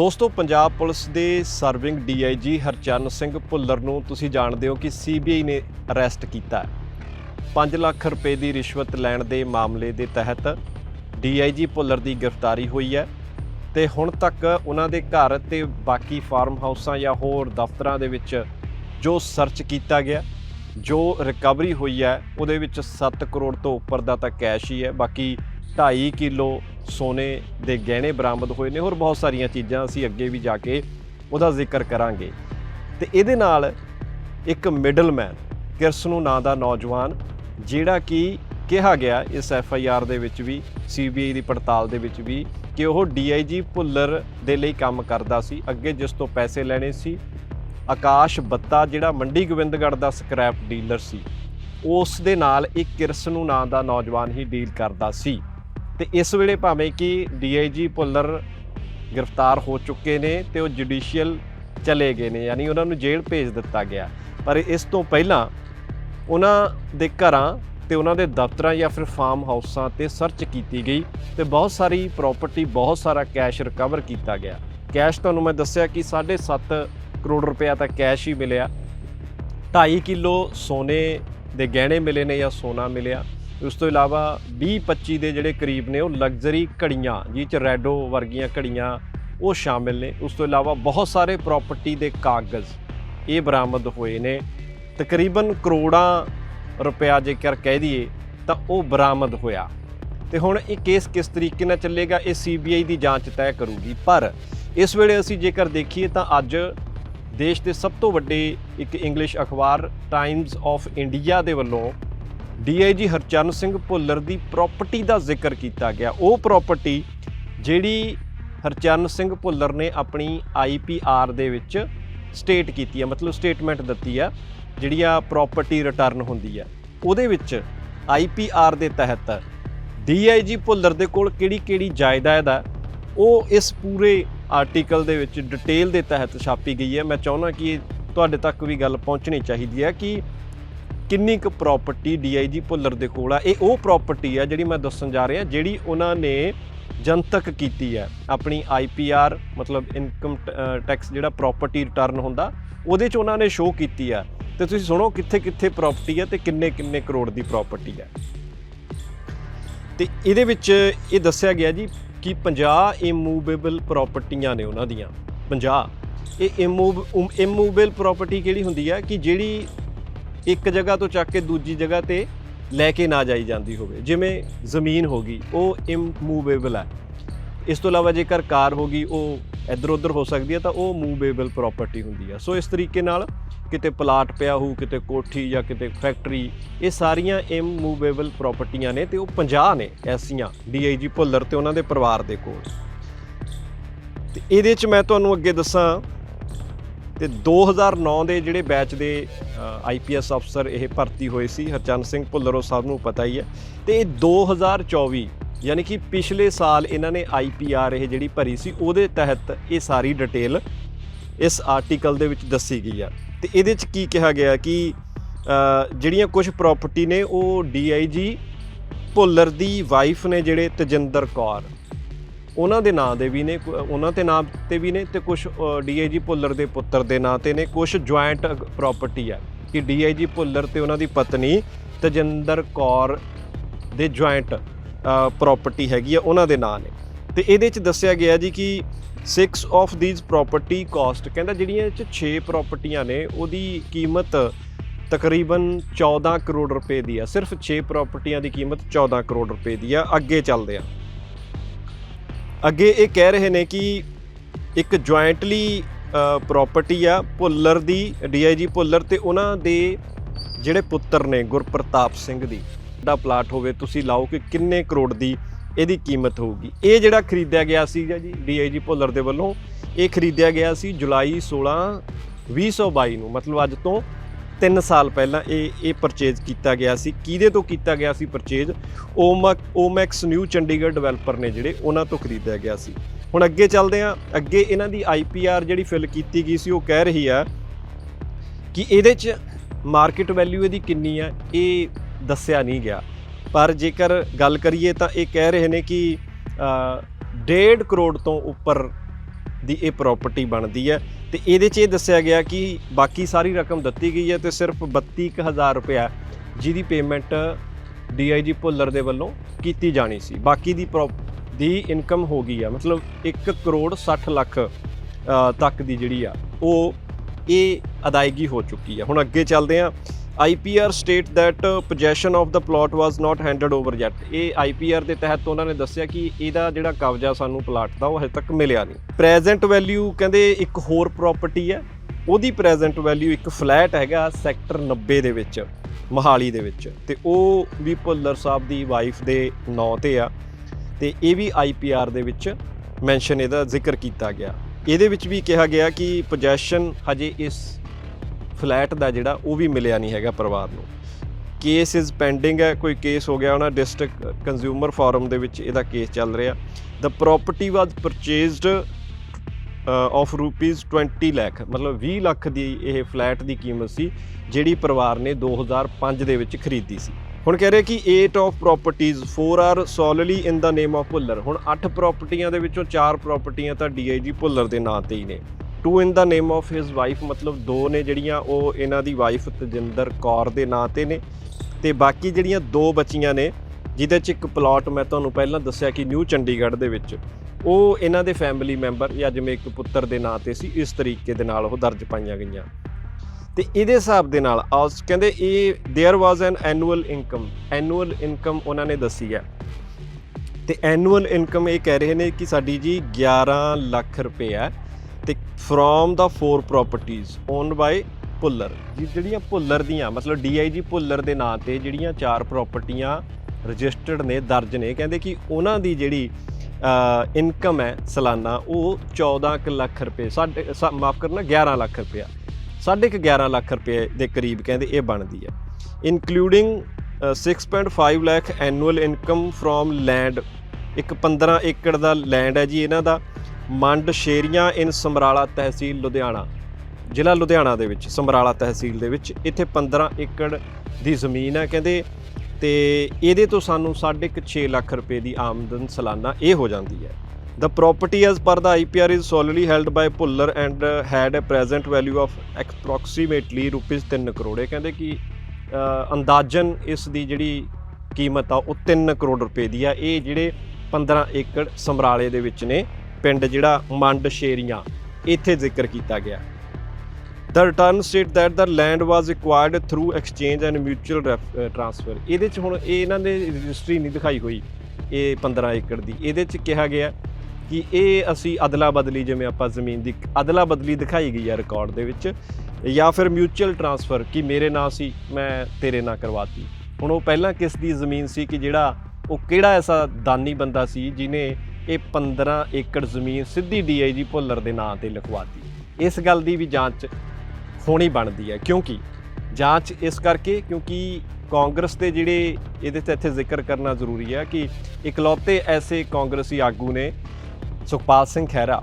ਦੋਸਤੋ, ਪੰਜਾਬ ਪੁਲਿਸ ਦੇ serving DIG Harcharan Singh Bhullar ਨੂੰ ਤੁਸੀਂ ਜਾਣਦੇ ਹੋ ਕਿ ਸੀਬੀਆਈ ਨੇ ਅਰੈਸਟ ਕੀਤਾ ਹੈ। 5 ਲੱਖ ਰੁਪਏ ਦੀ ਰਿਸ਼ਵਤ ਲੈਣ ਦੇ ਮਾਮਲੇ ਦੇ ਤਹਿਤ ਡੀਆਈਜੀ ਭੁੱਲਰ ਦੀ ਗ੍ਰਿਫਤਾਰੀ ਹੋਈ ਹੈ ਤੇ ਹੁਣ ਤੱਕ ਉਹਨਾਂ ਦੇ ਘਰ ਤੇ ਬਾਕੀ ਫਾਰਮ ਹਾਊਸਾਂ ਜਾਂ ਹੋਰ ਦਫ਼ਤਰਾਂ ਦੇ ਵਿੱਚ ਜੋ ਸਰਚ ਕੀਤਾ ਗਿਆ, ਜੋ ਰਿਕਵਰੀ ਹੋਈ ਹੈ, ਉਹਦੇ ਵਿੱਚ 7 ਕਰੋੜ ਤੋਂ ਉੱਪਰ ਦਾ ਤਾਂ ਕੈਸ਼ ਹੀ ਹੈ, ਬਾਕੀ 2.5 ਕਿਲੋ ਸੋਨੇ ਦੇ ਗਹਿਣੇ ਬਰਾਮਦ ਹੋਏ ਨੇ, ਹੋਰ ਬਹੁਤ ਸਾਰੀਆਂ ਚੀਜ਼ਾਂ ਅਸੀਂ ਅੱਗੇ ਵੀ ਜਾ ਕੇ ਉਹਦਾ ਜ਼ਿਕਰ ਕਰਾਂਗੇ। ਤੇ ਇਹਦੇ ਨਾਲ ਇੱਕ ਮਿਡਲਮੈਨ ਕਿਰਸਨੂ ਨਾਂ ਦਾ ਨੌਜਵਾਨ, ਜਿਹੜਾ ਕਿ ਕਿਹਾ ਗਿਆ ਇਸ ਐਫ ਆਈ ਆਰ ਦੇ ਵਿੱਚ ਵੀ ਸੀਬੀਆਈ ਦੀ ਪੜਤਾਲ ਦੇ ਵਿੱਚ ਵੀ, ਕਿ ਉਹ ਡੀਆਈਜੀ ਭੁੱਲਰ ਦੇ ਲਈ ਕੰਮ ਕਰਦਾ ਸੀ, ਅੱਗੇ ਜਿਸ ਤੋਂ ਪੈਸੇ ਲੈਣੇ ਸੀ। ਆਕਾਸ਼ ਬੱਤਾ, ਜਿਹੜਾ ਮੰਡੀ ਗੋਬਿੰਦਗੜ੍ਹ ਦਾ ਸਕ੍ਰੈਪ ਡੀਲਰ ਸੀ, ਉਸ ਦੇ ਨਾਲ ਇੱਕ ਕਿਰਸਨੂ ਨਾਂ ਦਾ ਨੌਜਵਾਨ ਹੀ ਡੀਲ ਕਰਦਾ ਸੀ। ਤੇ ਇਸ ਵੇਲੇ ਭਾਵੇਂ ਕਿ ਡੀਆਈਜੀ ਭੁੱਲਰ ਗ੍ਰਿਫਤਾਰ ਹੋ ਚੁੱਕੇ ਨੇ ਤੇ ਉਹ ਜੁਡੀਸ਼ੀਅਲ ਚਲੇ ਗਏ ਨੇ, ਯਾਨੀ ਉਹਨਾਂ ਨੂੰ ਜੇਲ੍ਹ ਭੇਜ ਦਿੱਤਾ ਗਿਆ। ਪਰ ਇਸ ਤੋਂ ਪਹਿਲਾਂ ਉਹਨਾਂ ਦੇ ਘਰਾਂ ਤੇ ਉਹਨਾਂ ਦੇ ਦਫ਼ਤਰਾਂ ਜਾਂ ਫਿਰ ਫਾਰਮ ਹਾਊਸਾਂ ਤੇ ਸਰਚ ਕੀਤੀ ਗਈ ਤੇ ਬਹੁਤ ਸਾਰੀ ਪ੍ਰਾਪਰਟੀ ਬਹੁਤ ਸਾਰਾ ਕੈਸ਼ ਰਿਕਵਰ ਕੀਤਾ ਗਿਆ। ਕੈਸ਼ ਤੁਹਾਨੂੰ ਮੈਂ ਦੱਸਿਆ ਕਿ 7.5 ਕਰੋੜ ਰੁਪਇਆ ਤਾਂ ਕੈਸ਼ ਹੀ ਮਿਲਿਆ। 2.5 ਕਿਲੋ ਸੋਨੇ ਦੇ ਗਹਿਣੇ ਮਿਲੇ ਨੇ ਜਾਂ ਸੋਨਾ ਮਿਲਿਆ। ਉਸ ਤੋਂ ਇਲਾਵਾ 20-25 ਦੇ ਜਿਹੜੇ ਕਰੀਬ ਨੇ ਉਹ ਲਗਜ਼ਰੀ ਘੜੀਆਂ, ਜਿਹ ਚ ਰੈਡੋ ਵਰਗੀਆਂ ਘੜੀਆਂ ਉਹ ਸ਼ਾਮਿਲ ਨੇ। ਉਸ ਤੋਂ ਇਲਾਵਾ ਬਹੁਤ ਸਾਰੇ ਪ੍ਰਾਪਰਟੀ ਦੇ ਕਾਗਜ਼ ਇਹ ਬਰਾਮਦ ਹੋਏ ਨੇ। ਤਕਰੀਬਨ ਕਰੋੜਾਂ ਰੁਪਇਆ ਜੇਕਰ ਕਹਿ ਦਈਏ, ਤਾਂ ਉਹ ਬਰਾਮਦ ਹੋਇਆ। ਤੇ ਹੁਣ ਇਹ ਕੇਸ ਕਿਸ ਤਰੀਕੇ ਨਾਲ ਚੱਲੇਗਾ, ਇਹ ਸੀਬੀਆਈ ਦੀ ਜਾਂਚ ਤੈਅ ਕਰੂਗੀ। ਪਰ ਇਸ ਵੇਲੇ ਅਸੀਂ ਜੇਕਰ ਦੇਖੀਏ, ਤਾਂ ਅੱਜ ਦੇਸ਼ ਦੇ ਸਭ ਤੋਂ ਵੱਡੇ ਇੱਕ ਇੰਗਲਿਸ਼ ਅਖਬਾਰ ਟਾਈਮਜ਼ ਆਫ ਇੰਡੀਆ ਦੇ ਵੱਲੋਂ ਡੀਆਈਜੀ ਹਰਚਰਨ ਸਿੰਘ ਭੁੱਲਰ ਦੀ ਪ੍ਰਾਪਰਟੀ ਦਾ ਜ਼ਿਕਰ ਕੀਤਾ ਗਿਆ। ਉਹ ਪ੍ਰਾਪਰਟੀ ਜਿਹੜੀ ਹਰਚਰਨ ਸਿੰਘ ਭੁੱਲਰ ਨੇ ਆਪਣੀ ਆਈਪੀਆਰ ਦੇ ਵਿੱਚ ਸਟੇਟ ਕੀਤੀ ਹੈ, ਮਤਲਬ ਸਟੇਟਮੈਂਟ ਦਿੱਤੀ ਆ ਜਿਹੜੀ ਆ ਪ੍ਰਾਪਰਟੀ ਰਿਟਰਨ ਹੁੰਦੀ ਹੈ। ਉਹਦੇ ਵਿੱਚ ਆਈਪੀਆਰ ਦੇ ਤਹਿਤ ਡੀਆਈਜੀ ਭੁੱਲਰ ਦੇ ਕੋਲ ਕਿਹੜੀ-ਕਿਹੜੀ ਜਾਇਦਾਦ ਹੈ, ਉਹ ਇਸ ਪੂਰੇ ਆਰਟੀਕਲ ਦੇ ਵਿੱਚ ਡਿਟੇਲ ਦੇ ਤਹਿਤ ਛਾਪੀ ਗਈ ਹੈ। ਮੈਂ ਚਾਹੁੰਦਾ ਕਿ ਇਹ ਤੁਹਾਡੇ ਤੱਕ ਵੀ ਗੱਲ ਪਹੁੰਚਣੀ ਚਾਹੀਦੀ ਹੈ ਕਿ ਕਿੰਨੀ ਕੁ ਪ੍ਰਾਪਰਟੀ ਡੀਆਈਜੀ ਭੁੱਲਰ ਦੇ ਕੋਲ ਆ? ਇਹ ਉਹ ਪ੍ਰਾਪਰਟੀ ਆ ਜਿਹੜੀ ਮੈਂ ਦੱਸਣ ਜਾ ਰਿਹਾ, ਜਿਹੜੀ ਉਹਨਾਂ ਨੇ ਜਨਤਕ ਕੀਤੀ ਹੈ। ਆਪਣੀ ਆਈਪੀਆਰ ਮਤਲਬ ਇਨਕਮ ਟੈਕਸ ਜਿਹੜਾ ਪ੍ਰਾਪਰਟੀ ਰਿਟਰਨ ਹੁੰਦਾ, ਉਹਦੇ ਚ ਉਹਨਾਂ ਨੇ ਸ਼ੋਅ ਕੀਤੀ ਆ। ਤੇ ਤੁਸੀਂ ਸੁਣੋ ਕਿੱਥੇ ਕਿੱਥੇ ਪ੍ਰਾਪਰਟੀ ਹੈ ਤੇ ਕਿੰਨੇ ਕਿੰਨੇ ਕਰੋੜ ਦੀ ਪ੍ਰਾਪਰਟੀ ਹੈ ਤੇ ਇਹਦੇ ਵਿੱਚ ਇਹ ਦੱਸਿਆ ਗਿਆ ਜੀ ਕਿ 50 ਇਮੂਵੇਬਲ ਪ੍ਰਾਪਰਟੀਆਂ ਨੇ ਉਹਨਾਂ ਦੀਆਂ। 50 ਇਹ ਇਮੂਵੇਬਲ ਪ੍ਰਾਪਰਟੀ ਕਿਹੜੀ ਹੁੰਦੀ ਹੈ ਕਿ ਜਿਹੜੀ ਇੱਕ ਜਗ੍ਹਾ ਤੋਂ ਚੱਕ ਕੇ ਦੂਜੀ ਜਗ੍ਹਾ ਤੇ ਲੈ ਕੇ ਨਾ ਜਾਈ ਜਾਂਦੀ ਹੋਵੇ। ਜਿਵੇਂ ਜ਼ਮੀਨ ਹੋ ਗਈ, ਉਹ ਇਮੂਵੇਬਲ ਹੈ ਇਸ ਤੋਂ ਇਲਾਵਾ ਜੇਕਰ ਕਾਰ ਹੋ ਗਈ, ਉਹ ਇੱਧਰ ਉੱਧਰ ਹੋ ਸਕਦੀ ਹੈ ਤਾਂ ਉਹ ਮੂਵੇਬਲ ਪ੍ਰਾਪਰਟੀ ਹੁੰਦੀ ਹੈ ਸੋ ਇਸ ਤਰੀਕੇ ਨਾਲ ਕਿਤੇ ਪਲਾਟ ਪਿਆ ਹੋਊ, ਕਿਤੇ ਕੋਠੀ ਜਾਂ ਕਿਤੇ ਫੈਕਟਰੀ ਇਹ ਸਾਰੀਆਂ ਇਮੂਵੇਬਲ ਪ੍ਰਾਪਰਟੀਆਂ ਨੇ ਤੇ ਉਹ 50 ਨੇ ਐਸੀਆਂ ਡੀਆਈਜੀ ਭੁੱਲਰ ਤੇ ਉਹਨਾਂ ਦੇ ਪਰਿਵਾਰ ਦੇ ਕੋਲ। ਤੇ ਇਹਦੇ ਚ ਮੈਂ ਤੁਹਾਨੂੰ ਅੱਗੇ ਦੱਸਾਂ ਤੇ 2009 ਦੇ ਜਿਹੜੇ ਬੈਚ ਦੇ ਆਈਪੀਐਸ ਅਫਸਰ ਇਹ ਭਰਤੀ ਹੋਏ ਸੀ, ਹਰਚੰਦ ਸਿੰਘ ਭੁੱਲਰੋ ਸਾਹਿਬ ਨੂੰ ਪਤਾ ਹੀ ਹੈ। ਤੇ ਇਹ 2024 ਯਾਨੀ ਕਿ ਪਿਛਲੇ ਸਾਲ ਇਹਨਾਂ ਨੇ ਆਈਪੀਆਰ ਇਹ ਜਿਹੜੀ ਭਰੀ ਸੀ, ਉਹਦੇ ਤਹਿਤ ਇਹ ਸਾਰੀ ਡਿਟੇਲ ਇਸ ਆਰਟੀਕਲ ਦੇ ਵਿੱਚ ਦੱਸੀ ਗਈ ਆ। ਤੇ ਇਹਦੇ ਚ ਕੀ ਕਿਹਾ ਗਿਆ ਕਿ ਜਿਹੜੀਆਂ ਕੁਝ ਪ੍ਰਾਪਰਟੀ ਨੇ, ਉਹ ਡੀਆਈਜੀ ਭੁੱਲਰ ਦੀ ਵਾਈਫ ਨੇ ਜਿਹੜੇ ਤਜਿੰਦਰ ਕੌਰ। ਉਹਨਾਂ ਦੇ ਨਾਂ ਦੇ ਵੀ ਨੇ, ਕੁ- ਉਹਨਾਂ ਤੇ ਨਾਮ ਤੇ ਵੀ ਨੇ ਤੇ ਕੁਝ ਡੀਆਈਜੀ ਭੁੱਲਰ ਦੇ ਪੁੱਤਰ ਦੇ ਨਾਂ ਤੇ ਨੇ ਕੁਝ ਜੁਆਇੰਟ ਪ੍ਰਾਪਰਟੀ ਹੈ ਕਿ ਡੀਆਈਜੀ ਭੁੱਲਰ ਤੇ ਉਹਨਾਂ ਦੀ ਪਤਨੀ ਤਜਿੰਦਰ ਕੌਰ ਦੇ ਜੁਆਇੰਟ ਪ੍ਰਾਪਰਟੀ ਹੈਗੀ ਆ, ਉਹਨਾਂ ਦੇ ਨਾਂ ਨੇ। ਤੇ ਇਹਦੇ ਚ ਦੱਸਿਆ ਗਿਆ ਜੀ ਕਿ 6 ਆਫ ਥੀਸ ਪ੍ਰਾਪਰਟੀ ਕਾਸਟ ਕਹਿੰਦਾ ਜਿਹੜੀਆਂ ਇਹ ਚ 6 ਪ੍ਰਾਪਰਟੀਆਂ ਨੇ, ਉਹਦੀ ਕੀਮਤ ਤਕਰੀਬਨ 14 ਕਰੋੜ ਰੁਪਏ ਦੀ ਆ, ਸਿਰਫ 6 ਪ੍ਰਾਪਰਟੀਆਂ ਦੀ ਕੀਮਤ 14 ਕਰੋੜ ਰੁਪਏ ਦੀ ਆ, ਅੱਗੇ ਚੱਲਦੇ ਆ। ਅੱਗੇ ਇਹ ਕਹਿ ਰਹੇ ਨੇ ਕਿ ਇੱਕ ਜੁਆਇੰਟਲੀ ਪ੍ਰਾਪਰਟੀ ਆ, ਭੁੱਲਰ ਦੀ ਡੀਆਈਜੀ ਭੁੱਲਰ ਤੇ ਉਹਨਾਂ ਦੇ ਜਿਹੜੇ ਪੁੱਤਰ ਨੇ ਗੁਰਪ੍ਰਤਾਪ ਸਿੰਘ ਦੀ, ਦਾ ਪਲਾਟ ਹੋਵੇ, ਤੁਸੀਂ ਲਾਓ ਕਿ ਕਿੰਨੇ ਕਰੋੜ ਦੀ ਇਹਦੀ ਕੀਮਤ ਹੋਊਗੀ। ਇਹ ਜਿਹੜਾ ਖਰੀਦਿਆ ਗਿਆ ਸੀਗਾ ਜੀ ਡੀਆਈਜੀ ਭੁੱਲਰ ਦੇ ਵੱਲੋਂ, ਇਹ ਖਰੀਦਿਆ ਗਿਆ ਸੀ ਜੁਲਾਈ 16 2022 ਨੂੰ, ਮਤਲਬ ਅੱਜ ਤੋਂ 3 ਸਾਲ ਪਹਿਲਾਂ ਇਹ ਇਹ ਪਰਚੇਜ਼ ਕੀਤਾ ਗਿਆ ਸੀ। ਕਿਹਦੇ ਤੋਂ ਕੀਤਾ ਗਿਆ ਸੀ purchase Omaxe new Chandigarh developer ਨੇ ਜਿਹੜੇ ਉਹਨਾਂ ਤੋਂ ਖਰੀਦਿਆ ਗਿਆ ਸੀ। ਹੁਣ ਅੱਗੇ ਚੱਲਦੇ ਹਾਂ। ਅੱਗੇ ਇਹਨਾਂ ਦੀ ਆਈਪੀਆਰ ਜਿਹੜੀ ਫਿਲ ਕੀਤੀ ਗਈ ਸੀ ਉਹ ਕਹਿ ਰਹੀ ਆ ਕਿ ਇਹਦੇ 'ਚ ਮਾਰਕੀਟ ਵੈਲਿਊ ਇਹਦੀ ਕਿੰਨੀ ਆ ਇਹ ਦੱਸਿਆ ਨਹੀਂ ਗਿਆ। ਪਰ ਜੇਕਰ ਗੱਲ ਕਰੀਏ ਤਾਂ ਇਹ ਕਹਿ ਰਹੇ ਨੇ ਕਿ ਅ, ਡੇਢ ਕਰੋੜ ਤੋਂ ਉੱਪਰ ਦੀ ਇਹ ਪ੍ਰਾਪਰਟੀ ਬਣਦੀ ਹੈ। ਤੇ ਇਹਦੇ 'ਚ ਇਹ ਦੱਸਿਆ ਗਿਆ ਕਿ ਬਾਕੀ ਸਾਰੀ ਰਕਮ ਦਿੱਤੀ ਗਈ ਹੈ ਤੇ ਸਿਰਫ 32000 ਰੁਪਇਆ ਜਿਹਦੀ ਪੇਮੈਂਟ ਡੀਆਈਜੀ ਭੁੱਲਰ ਦੇ ਵੱਲੋਂ ਕੀਤੀ ਜਾਣੀ ਸੀ। ਬਾਕੀ ਦੀ ਪ੍ਰੋਪ- ਦੀ ਇਨਕਮ ਹੋ ਗਈ ਆ, ਮਤਲਬ 1 ਕਰੋੜ 60 ਲੱਖ ਤੱਕ ਦੀ ਜਿਹੜੀ ਆ, ਉਹ ਇਹ ਅਦਾਇਗੀ ਹੋ ਚੁੱਕੀ ਆ। ਹੁਣ ਅੱਗੇ ਚੱਲਦੇ ਆ। IPR state that possession of the plot was not handed over ਯet ਇਹ ਆਈਪੀਆਰ ਦੇ ਤਹਿਤ ਉਹਨਾਂ ਨੇ ਦੱਸਿਆ ਕਿ ਇਹਦਾ ਜਿਹੜਾ ਕਬਜ਼ਾ ਸਾਨੂੰ ਪਲਾਟ ਦਾ ਉਹ ਹਜੇ ਤੱਕ ਮਿਲਿਆ ਨਹੀਂ। ਪ੍ਰੈਜ਼ੈਂਟ ਵੈਲਿਊ ਕਹਿੰਦੇ ਇੱਕ ਹੋਰ ਪ੍ਰਾਪਰਟੀ ਹੈ। ਉਹਦੀ ਪ੍ਰੈਜ਼ੈਂਟ ਵੈਲਿਊ ਇੱਕ ਫਲੈਟ ਹੈਗਾ ਸੈਕਟਰ 90 ਦੇ ਵਿੱਚ, ਮਹਾਲੀ ਦੇ ਵਿੱਚ। ਤੇ ਉਹ ਵੀ ਭੁੱਲਰ ਸਾਹਿਬ ਦੀ ਵਾਈਫ ਦੇ ਨਾਂ ਤੇ ਆ। ਤੇ ਇਹ ਵੀ ਆਈਪੀਆਰ ਦੇ ਵਿੱਚ ਮੈਂਸ਼ਨ ਇਹਦਾ ਜ਼ਿਕਰ ਕੀਤਾ ਗਿਆ। ਇਹਦੇ ਵਿੱਚ ਵੀ ਕਿਹਾ ਗਿਆ ਕਿ ਪੋਜੈਸ਼ਨ ਹਜੇ ਇਸ ਫਲੈਟ ਦਾ ਜਿਹੜਾ ਉਹ ਵੀ ਮਿਲਿਆ ਨਹੀਂ ਹੈਗਾ ਪਰਿਵਾਰ ਨੂੰ। ਕੇਸ ਇਜ਼ ਪੈਂਡਿੰਗ ਹੈ, ਕੋਈ ਕੇਸ ਹੋ ਗਿਆ, ਉਹਨਾਂ ਡਿਸਟ੍ਰਿਕਟ ਕੰਜ਼ਿਊਮਰ ਫੋਰਮ ਦੇ ਵਿੱਚ ਇਹਦਾ ਕੇਸ ਚੱਲ ਰਿਹਾ। The property was purchased of rupees 20 lakh ਮਤਲਬ 20 ਲੱਖ ਦੀ ਇਹ ਫਲੈਟ ਦੀ ਕੀਮਤ ਸੀ, ਜਿਹੜੀ ਪਰਿਵਾਰ ਨੇ 2005 ਦੇ ਵਿੱਚ ਖਰੀਦੀ ਸੀ। ਹੁਣ ਕਹਿ ਰਹੇ ਕਿ 8 ਆਫ ਪ੍ਰਾਪਰਟੀਆਂ 4 are solely in the name of Bhullar ਹੁਣ 8 ਪ੍ਰਾਪਰਟੀਆਂ ਦੇ ਵਿੱਚੋਂ 4 ਪ੍ਰਾਪਰਟੀਆਂ ਤਾਂ ਡੀਆਈਜੀ ਭੁੱਲਰ ਦੇ ਨਾਂ ਤੇ ਹੀ ਨੇ। 2 ਇਨ the name of his wife ਮਤਲਬ ਦੋ ਨੇ ਜਿਹੜੀਆਂ ਉਹ ਇਹਨਾਂ ਦੀ ਵਾਈਫ ਤਜਿੰਦਰ ਕੌਰ ਦੇ ਨਾਂ ਤੇ ਨੇ ਤੇ ਬਾਕੀ ਜਿਹੜੀਆਂ ਦੋ ਬੱਚੀਆਂ ਨੇ ਜਿਹਦੇ ਚ ਇੱਕ ਪਲਾਟ ਮੈਂ ਤੁਹਾਨੂੰ ਪਹਿਲਾਂ ਦੱਸਿਆ ਕਿ ਨਿਊ ਚੰਡੀਗੜ੍ਹ ਦੇ ਵਿੱਚ ਉਹ ਇਹਨਾਂ ਦੇ ਫੈਮਿਲੀ ਮੈਂਬਰ ਜਾਂ ਜਿਵੇਂ ਇੱਕ ਪੁੱਤਰ ਦੇ ਨਾਂ ਤੇ ਸੀ ਇਸ ਤਰੀਕੇ ਦੇ ਨਾਲ ਉਹ ਦਰਜ ਪਾਈਆਂ ਗਈਆਂ ਤੇ ਇਹਦੇ ਹਿਸਾਬ ਦੇ ਨਾਲ ਆਸ ਕਹਿੰਦੇ ਇਹ there was an annual income annual income ਉਹਨਾਂ ਨੇ ਦੱਸੀ ਹੈ ਤੇ ਐਨੂਅਲ ਇਨਕਮ ਇਹ ਕਹਿ ਰਹੇ ਨੇ ਕਿ ਸਾਡੀ ਜੀ 11 ਲੱਖ ਰੁਪਏ ਹੈ ਤੇ ਫਰੋਮ ਦਾ ਫੋਰ ਪ੍ਰਾਪਰਟੀਆਂ ਓਨਡ ਬਾਈ ਭੁੱਲਰ ਜਿਹੜੀਆਂ ਭੁੱਲਰ ਦੀਆਂ, ਮਤਲਬ ਡੀਆਈਜੀ ਭੁੱਲਰ ਦੇ ਨਾਂ ਤੇ ਜਿਹੜੀਆਂ ਚਾਰ ਪ੍ਰਾਪਰਟੀਆਂ ਰਜਿਸਟਰਡ ਨੇ, ਦਰਜ ਨੇ, ਕਹਿੰਦੇ ਕਿ ਉਹਨਾਂ ਦੀ ਜਿਹੜੀ ਇਨਕਮ ਹੈ ਸਾਲਾਨਾ, ਉਹ 14 ਕੁ ਲੱਖ ਰੁਪਏ, ਸਾਡੇ ਮਾਫ ਕਰਨਾ 11 ਲੱਖ ਰੁਪਏ ਸਾਢੇ ਕੁ 11 ਲੱਖ ਰੁਪਏ ਦੇ ਕਰੀਬ ਕਹਿੰਦੇ ਇਹ ਬਣਦੀ ਹੈ। Including 6.5 lakh annual income from land ਇੱਕ 15 ਏਕੜ ਦਾ ਲੈਂਡ ਹੈ ਜੀ ਇਹਨਾਂ ਦਾ। ਮੰਡ ਸ਼ੇਰੀਆਂ ਇਨ ਸਮਰਾਲਾ ਤਹਿਸੀਲ ਲੁਧਿਆਣਾ ਜ਼ਿਲ੍ਹਾ ਲੁਧਿਆਣਾ ਦੇ ਵਿੱਚ ਸਮਰਾਲਾ ਤਹਿਸੀਲ ਦੇ ਵਿੱਚ। ਇੱਥੇ 15 ਏਕੜ ਦੀ ਜ਼ਮੀਨ ਹੈ ਕਹਿੰਦੇ ਤੇ ਇਹਦੇ ਤੋਂ ਸਾਨੂੰ 6.5 ਲੱਖ ਰੁਪਏ ਦੀ ਆਮਦਨ ਸਾਲਾਨਾ ਇਹ ਹੋ ਜਾਂਦੀ ਹੈ। The property as per the IPR is solely held by Puller and uh, had a present value of approximately rupees 3 crore. ਇਹ ਕਹਿੰਦੇ ਕਿ ਅੰਦਾਜ਼ਨ ਇਸ ਦੀ ਜਿਹੜੀ ਕੀਮਤ ਆ ਉਹ 3 ਕਰੋੜ ਰੁਪਏ ਦੀ ਆ। ਇਹ ਜਿਹੜੇ 15 ਏਕੜ ਸਮਰਾਲੇ ਦੇ ਵਿੱਚ ਨੇ ਪਿੰਡ ਜਿਹੜਾ ਮੰਡ ਸ਼ੇਰੀਆਂ ਇੱਥੇ ਜ਼ਿਕਰ ਕੀਤਾ ਗਿਆ। The return state that the land was acquired through exchange and mutual ref- ਅ, ਇਹਦੇ ਚ ਹੁਣ ਇਹ ਇਹਨਾਂ ਨੇ ਰਜਿਸਟਰੀ ਨਹੀਂ ਦਿਖਾਈ ਹੋਈ ਇਹ 15 ਏਕੜ ਦੀ। ਇਹਦੇ ਚ ਕਿਹਾ ਗਿਆ ਕਿ ਇਹ ਅਸੀਂ ਅਦਲਾ ਬਦਲੀ ਜਿਵੇਂ ਆਪਾਂ ਜ਼ਮੀਨ ਦੀ ਅਦਲਾ ਬਦਲੀ ਦਿਖਾਈ ਗਈ ਹੈ ਰਿਕਾਰਡ ਦੇ ਵਿੱਚ ਜਾਂ ਫਿਰ ਮਿਊਚੁਅਲ ਟਰਾਂਸਫਰ ਕਿ ਮੇਰੇ ਨਾਂ ਸੀ ਮੈਂ ਤੇਰੇ ਨਾਂ ਕਰਵਾਤੀ। ਹੁਣ ਉਹ ਪਹਿਲਾਂ ਕਿਸ ਦੀ ਜ਼ਮੀਨ ਸੀ ਕਿ ਜਿਹੜਾ ਉਹ ਕਿਹੜਾ ਐਸਾ ਦਾਨੀ ਬੰਦਾ ਸੀ ਜਿਨੇ ਇਹ 15 ਏਕੜ ਜ਼ਮੀਨ ਸਿੱਧੀ ਡੀਆਈਜੀ ਭੁੱਲਰ ਦੇ ਨਾਂ ਤੇ ਲਿਖਵਾਤੀ। ਇਸ ਗੱਲ ਦੀ ਵੀ ਜਾਂਚ ਹੋਣੀ ਬਣਦੀ ਹੈ, ਕਿਉਂਕਿ ਜਾਂਚ ਇਸ ਕਰਕੇ, ਕਿਉਂਕਿ ਕਾਂਗਰਸ ਦੇ ਜਿਹੜੇ ਇਹਦੇ ਤੇ ਇੱਥੇ ਜ਼ਿਕਰ ਕਰਨਾ ਜ਼ਰੂਰੀ ਹੈ ਕਿ ਇਕਲੌਤੇ ਐਸੇ ਕਾਂਗਰਸੀ ਆਗੂ ਨੇ ਸੁਖਪਾਲ ਸਿੰਘ ਖਹਿਰਾ,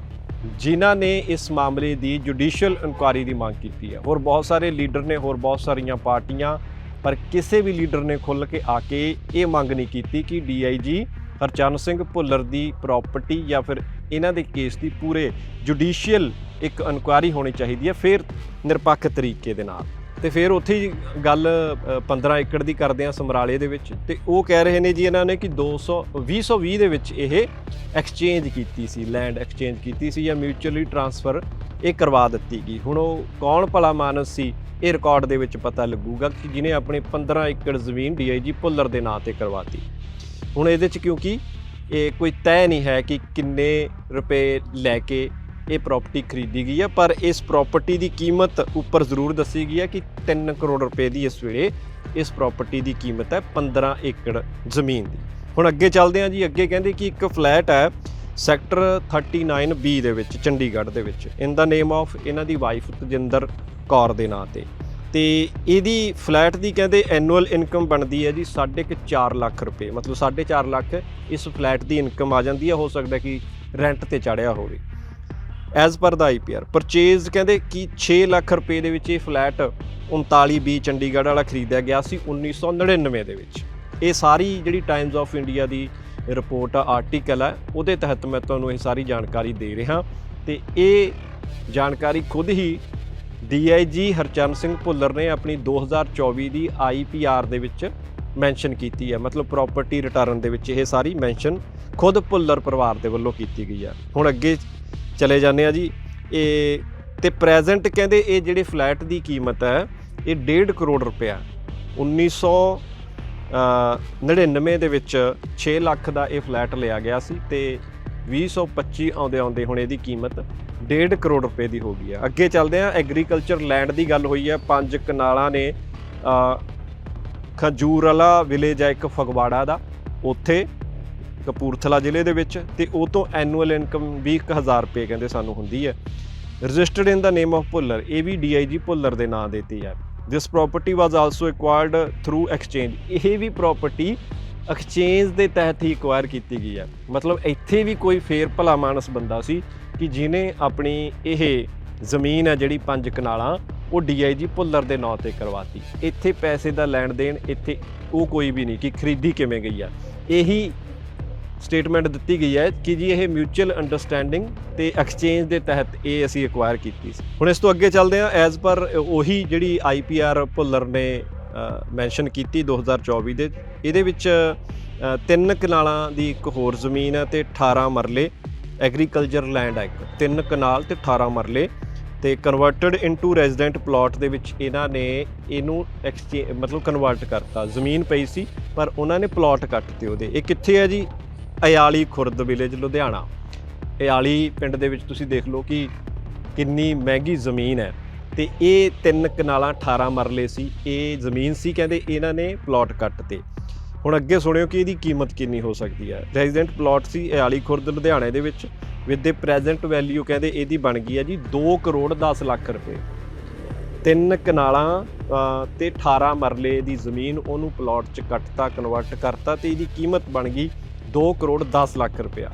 ਜਿਨ੍ਹਾਂ ਨੇ ਇਸ ਮਾਮਲੇ ਦੀ ਜੁਡੀਸ਼ੀਅਲ ਇਨਕੁਆਇਰੀ ਦੀ ਮੰਗ ਕੀਤੀ ਹੈ। ਹੋਰ ਬਹੁਤ ਸਾਰੇ ਲੀਡਰ ਨੇ, ਹੋਰ ਬਹੁਤ ਸਾਰੀਆਂ ਪਾਰਟੀਆਂ, ਪਰ ਕਿਸੇ ਵੀ ਲੀਡਰ ਨੇ ਖੁੱਲ੍ਹ ਕੇ ਆ ਕੇ ਇਹ ਮੰਗ ਨਹੀਂ ਕੀਤੀ ਕਿ ਡੀਆਈਜੀ ਹਰਚਰਨ ਸਿੰਘ ਭੁੱਲਰ ਦੀ ਪ੍ਰਾਪਰਟੀ ਜਾਂ ਫਿਰ ਇਹਨਾਂ ਦੇ ਕੇਸ ਦੀ ਪੂਰੇ ਜੁਡੀਸ਼ੀਅਲ ਇੱਕ ਇਨਕੁਆਇਰੀ ਹੋਣੀ ਚਾਹੀਦੀ ਹੈ ਫਿਰ ਨਿਰਪੱਖ ਤਰੀਕੇ ਦੇ ਨਾਲ। ਤੇ ਫਿਰ ਉੱਥੇ ਹੀ ਗੱਲ ਅ, 15 ਏਕੜ ਦੀ ਕਰਦੇ ਆ ਸਮਰਾਲੇ ਦੇ ਵਿੱਚ। ਤੇ ਉਹ ਕਹਿ ਰਹੇ ਨੇ ਜੀ ਇਹਨਾਂ ਨੇ ਕਿ 200 2020 ਦੇ ਵਿੱਚ ਇਹ ਐਕਸਚੇਂਜ ਕੀਤੀ ਸੀ ਲੈਂਡ ਐਕਸਚੇਂਜ ਕੀਤੀ ਸੀ ਜਾਂ ਮਿਊਚੁਅਲੀ ਟਰਾਂਸਫਰ ਇਹ ਕਰਵਾ ਦਿੱਤੀ ਗਈ। ਹੁਣ ਉਹ ਕੌਣ ਭਲਾ ਮਾਨਸ ਸੀ ਇਹ ਰਿਕਾਰਡ ਦੇ ਵਿੱਚ ਪਤਾ ਲੱਗੂਗਾ ਕਿ ਜਿਹਨੇ ਆਪਣੇ 15 ਏਕੜ ਜ਼ਮੀਨ ਡੀਆਈਜੀ ਭੁੱਲਰ ਦੇ ਨਾਂ ਤੇ ਕਰਵਾਤੀ। ਹੁਣ ਇਹਦੇ 'ਚ ਕਿਉਂਕਿ ਇਹ ਕੋਈ ਤੈਅ ਨਹੀਂ ਹੈ ਕਿ ਕਿੰਨੇ ਰੁਪਏ ਲੈ ਕੇ ਇਹ ਪ੍ਰਾਪਰਟੀ ਖਰੀਦੀ ਗਈ ਹੈ ਪਰ ਇਸ ਪ੍ਰਾਪਰਟੀ ਦੀ ਕੀਮਤ ਉੱਪਰ ਜ਼ਰੂਰ ਦੱਸੀ ਗਈ ਹੈ ਕਿ 3 ਕਰੋੜ ਰੁਪਏ ਦੀ ਇਸ ਵੇਲੇ ਇਸ ਪ੍ਰਾਪਰਟੀ ਦੀ ਕੀਮਤ ਹੈ 15 ਏਕੜ ਜ਼ਮੀਨ ਦੀ। ਹੁਣ ਅੱਗੇ ਚੱਲਦੇ ਹਾਂ ਜੀ, ਅੱਗੇ ਕਹਿੰਦੇ ਕਿ ਇੱਕ ਫਲੈਟ ਹੈ ਸੈਕਟਰ 39B ਦੇ ਵਿੱਚ, ਚੰਡੀਗੜ੍ਹ ਦੇ ਵਿੱਚ। ਇਨ ਦਾ ਨੇਮ ਆਫ ਇਹਨਾਂ ਦੀ ਵਾਈਫ ਤਜਿੰਦਰ ਕੌਰ ਦੇ ਨਾਂ ਤੇ। ਤੇ ਇਹਦੀ ਫਲੈਟ ਦੀ ਕਹਿੰਦੇ ਐਨੂਅਲ ਇਨਕਮ ਬਣਦੀ ਹੈ ਜੀ 4.5 ਲੱਖ ਰੁਪਏ। ਮਤਲਬ 4.5 ਲੱਖ ਇਸ ਫਲੈਟ ਦੀ ਇਨਕਮ ਆ ਜਾਂਦੀ ਹੈ, ਹੋ ਸਕਦਾ ਕਿ ਰੈਂਟ ਤੇ ਚੜਿਆ ਹੋਵੇ। ਐਜ਼ ਪਰ ਦਾ ਆਈਪੀਆਰ ਪਰਚੇਜ਼ ਕਹਿੰਦੇ ਕਿ 6 ਲੱਖ ਰੁਪਏ ਦੇ ਵਿੱਚ ਇਹ ਫਲੈਟ 39B ਚੰਡੀਗੜ੍ਹ ਵਾਲਾ ਖਰੀਦਿਆ ਗਿਆ ਸੀ 1999 ਦੇ ਵਿੱਚ। ਇਹ ਸਾਰੀ ਜਿਹੜੀ ਟਾਈਮਸ ਆਫ ਇੰਡੀਆ ਦੀ ਰਿਪੋਰਟ ਆ ਆਰਟੀਕਲ ਹੈ ਉਹਦੇ ਤਹਿਤ ਮੈਂ ਤੁਹਾਨੂੰ ਇਹ ਸਾਰੀ ਜਾਣਕਾਰੀ ਦੇ ਰਿਹਾ। ਤੇ ਇਹ ਜਾਣਕਾਰੀ ਖੁਦ ਹੀ ਡੀਆਈਜੀ ਹਰਚਰਨ ਸਿੰਘ ਭੁੱਲਰ ਨੇ ਆਪਣੀ 2024 ਦੀ ਆਈਪੀਆਰ ਦੇ ਵਿੱਚ ਮੈਂਸ਼ਨ ਕੀਤੀ ਹੈ। ਮਤਲਬ ਪ੍ਰਾਪਰਟੀ ਰਿਟਰਨ ਦੇ ਵਿੱਚ ਇਹ ਸਾਰੀ ਮੈਂਸ਼ਨ ਖੁਦ ਭੁੱਲਰ ਪਰਿਵਾਰ ਦੇ ਵੱਲੋਂ ਕੀਤੀ ਗਈ ਹੈ। ਹੁਣ ਅੱਗੇ ਚਲੇ ਜਾਂਦੇ ਆ ਜੀ। ਇਹ ਤੇ ਪ੍ਰੈਜ਼ੈਂਟ ਕਹਿੰਦੇ ਇਹ ਜਿਹੜੇ ਫਲੈਟ ਦੀ ਕੀਮਤ ਹੈ, ਇਹ 1.5 ਕਰੋੜ ਰੁਪਇਆ। 1999 ਦੇ ਵਿੱਚ 6 ਲੱਖ ਦਾ ਇਹ ਫਲੈਟ ਲਿਆ ਗਿਆ ਸੀ ਤੇ 2025 ਆਉਂਦੇ ਆਉਂਦੇ ਹੁਣ ਇਹਦੀ ਕੀਮਤ 1.5 ਕਰੋੜ ਰੁਪਏ ਦੀ ਹੋ ਗਈ ਹੈ ਅੱਗੇ ਚੱਲਦੇ ਆ ਐਗਰੀਕਲਚਰ ਲੈਂਡ ਦੀ ਗੱਲ ਹੋਈ ਹੈ ਪੰਜ ਕਨਾਲਾਂ ਨੇ ਅ, ਖਜੂਰ ਵਾਲਾ ਵਿਲੇਜ ਹੈ ਇੱਕ ਫਗਵਾੜਾ ਦਾ। ਉੱਥੇ ਕਪੂਰਥਲਾ ਜ਼ਿਲ੍ਹੇ ਦੇ ਵਿੱਚ ਤੇ ਉਹ ਤੋਂ ਐਨੂਅਲ ਇਨਕਮ 20000 ਰੁਪਏ ਕਹਿੰਦੇ ਸਾਨੂੰ ਹੁੰਦੀ ਹੈ registered in the name of Bhullar ਇਹ ਵੀ ਡੀਆਈਜੀ ਭੁੱਲਰ ਦੇ ਨਾਂ ਦਿੱਤੀ ਹੈ this property was also acquired through exchange ਇਹ ਵੀ ਪ੍ਰਾਪਰਟੀ ਐਕਸਚੇਂਜ ਦੇ ਤਹਿਤ ਹੀ ਐਕਵਾਇਰ ਕੀਤੀ ਗਈ ਹੈ ਮਤਲਬ ਇੱਥੇ ਵੀ ਕੋਈ ਫੇਰ ਭਲਾ ਮਾਨਸ ਬੰਦਾ ਸੀ। ਕਿ ਜਿਨੇ ਆਪਣੀ ਇਹ ਜ਼ਮੀਨ ਹੈ ਜਿਹੜੀ ਪੰਜ ਕਨਾਲਾਂ, ਉਹ ਡੀਆਈਜੀ ਭੁੱਲਰ ਦੇ ਨਾਂ ਤੇ ਕਰਵਾਤੀ। ਇੱਥੇ ਪੈਸੇ ਦਾ ਲੈਣ ਦੇਣ, ਇੱਥੇ ਉਹ ਕੋਈ ਵੀ ਨਹੀਂ ਕਿ ਖਰੀਦੀ ਕਿਵੇਂ ਗਈ ਆ। ਇਹੀ ਸਟੇਟਮੈਂਟ ਦਿੱਤੀ ਗਈ ਹੈ ਕਿ ਜੀ ਇਹ ਮਿਊਚੁਅਲ ਅੰਡਰਸਟੈਂਡਿੰਗ ਤੇ ਐਕਸਚੇਂਜ ਦੇ ਤਹਿਤ ਇਹ ਅਸੀਂ ਐਕਵਾਇਰ ਕੀਤੀ ਸੀ। ਹੁਣ ਇਸ ਤੋਂ ਅੱਗੇ ਚੱਲਦੇ ਹਾਂ। ਐਜ਼ ਪਰ ਉਹੀ ਜਿਹੜੀ ਆਈਪੀਆਰ ਭੁੱਲਰ ਨੇ ਮੈਂਸ਼ਨ ਕੀਤੀ 2024 ਦੇ। ਇਹਦੇ ਵਿੱਚ ਤਿੰਨ ਕਨਾਲਾਂ ਦੀ ਇੱਕ ਹੋਰ ਜ਼ਮੀਨ ਹੈ ਤੇ 18 ਮਰਲੇ। ਐਗਰੀਕਲਚਰ ਲੈਂਡ ਹੈ ਇੱਕ ਤਿੰਨ ਕਨਾਲ ਤੇ 18 ਮਰਲੇ ਤੇ ਕਨਵਰਟਡ ਇਨਟੂ ਰੈਜ਼ੀਡੈਂਟ ਪਲਾਟ ਦੇ ਵਿੱਚ ਇਹਨਾਂ ਨੇ ਇਹਨੂੰ ਐਕਸਚੇਂਜ ਮਤਲਬ ਕਨਵਰਟ ਕਰਤਾ। ਜ਼ਮੀਨ ਪਈ ਸੀ, ਪਰ ਉਹਨਾਂ ਨੇ ਪਲਾਟ ਕੱਟਤੇ ਉਹਦੇ। ਇਹ ਕਿੱਥੇ ਹੈ ਜੀ? ਅਯਾਲੀ ਖੁਰਦ ਵਿਲੇਜ ਲੁਧਿਆਣਾ। ਅਯਾਲੀ ਪਿੰਡ ਦੇ ਵਿੱਚ ਤੁਸੀਂ ਦੇਖ ਲਓ ਕਿ ਕਿੰਨੀ ਮਹਿੰਗੀ ਜ਼ਮੀਨ ਹੈ। ਤੇ ਇਹ ਤਿੰਨ ਕਨਾਲਾਂ 18 ਮਰਲੇ ਸੀ। ਇਹ ਜ਼ਮੀਨ ਸੀ, ਕਹਿੰਦੇ ਇਹਨਾਂ ਨੇ ਪਲਾਟ ਕੱਟਤੇ ਹੁਣ ਅੱਗੇ ਸੁਣਿਓ ਕਿ ਇਹਦੀ ਕੀਮਤ ਕਿੰਨੀ ਹੋ ਸਕਦੀ ਹੈ। ਰੈਜ਼ੀਡੈਂਟ ਪਲਾਟ ਸੀ ਅਯਾਲੀ ਖੁਰਦ ਲੁਧਿਆਣੇ ਦੇ ਵਿੱਚ ਵਿਦ ਦੇ ਪ੍ਰੈਜ਼ੈਂਟ ਵੈਲਿਊ ਕਹਿੰਦੇ ਇਹਦੀ ਬਣ ਗਈ ਹੈ ਜੀ 2 ਕਰੋੜ 10 ਲੱਖ ਰੁਪਏ। ਤਿੰਨ ਕਨਾਲਾਂ ਅ, ਤੇ 18 ਮਰਲੇ ਦੀ ਜ਼ਮੀਨ ਉਹਨੂੰ ਪਲਾਟ 'ਚ ਕੱਟਤਾ ਕਨਵਰਟ ਕਰਤਾ ਤੇ ਇਹਦੀ ਕੀਮਤ ਬਣ ਗਈ 2 ਕਰੋੜ 10 ਲੱਖ ਰੁਪਇਆ।